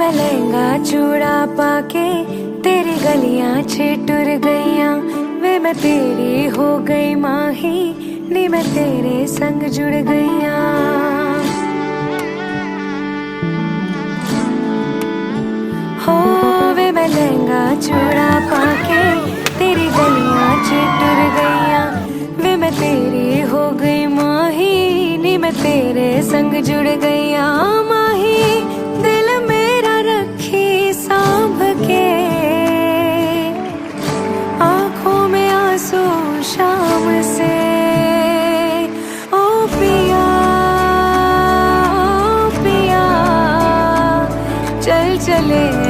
मैं लहंगा चूड़ा पाके तेरी गलियां छे टुर गईया वे मैं तेरी हो गई माही नी मैं तेरे संग जुड़ गईया हो वे मैं लहंगा चूड़ा पाके तेरी गलियां छे टुर गईया वे मैं तेरी हो गई माही नी मैं तेरे संग जुड़ गईया चले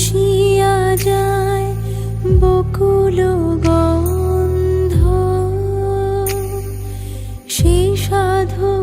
মিশিয়া যায় বকুল গন্ধ সে সাধু